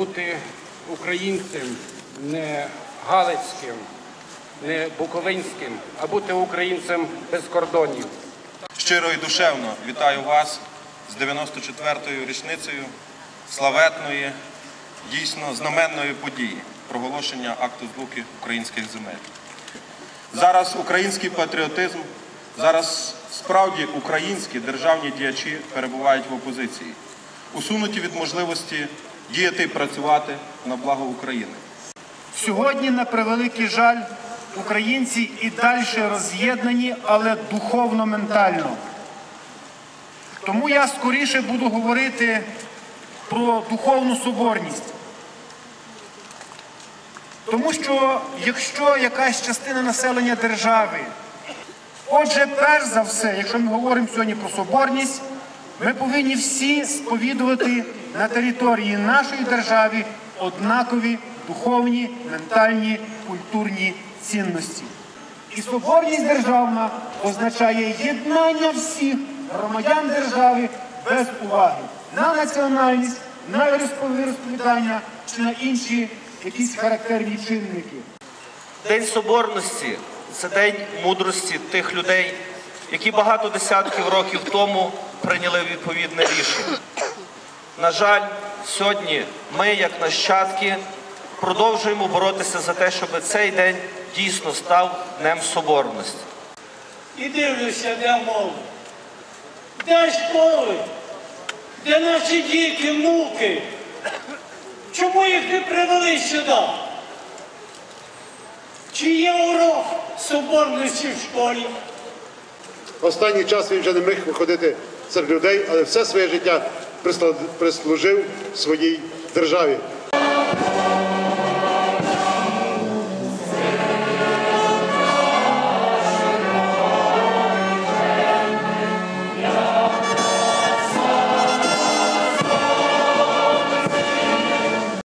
бути українцем не галицьким, не буковинським, а бути українцем без кордонів. Щиро і душевно вітаю вас з 94-ю річницею славетної, дійсно знаменної події проголошення акту злуки українських земель. Зараз український патріотизм, зараз справді українські державні діячі перебувають в опозиції, усунуті від можливості діяти і працювати на благо України. Сьогодні, на превеликий жаль, українці і далі роз'єднані, але духовно-ментально. Тому я скоріше буду говорити про духовну соборність. Тому що якщо якась частина населення держави, отже, перш за все, якщо ми говоримо сьогодні про соборність, ми повинні всі сповідувати на території нашої держави однакові духовні, ментальні, культурні цінності. І соборність державна означає єднання всіх громадян держави без уваги на національність, на віросповідання чи на інші якісь характерні чинники. День Соборності це день мудрості тих людей, які багато десятків років тому прийняли відповідне рішення. На жаль, сьогодні ми, як нащадки, продовжуємо боротися за те, щоб цей день дійсно став Днем Соборності. і дивлюся, де мова. Де школи? Де наші діти, внуки? Чому їх не привели сюди? Чи є урок соборності в школі? Останній час він вже не міг виходити серед людей, але все своє життя прислужив своїй державі.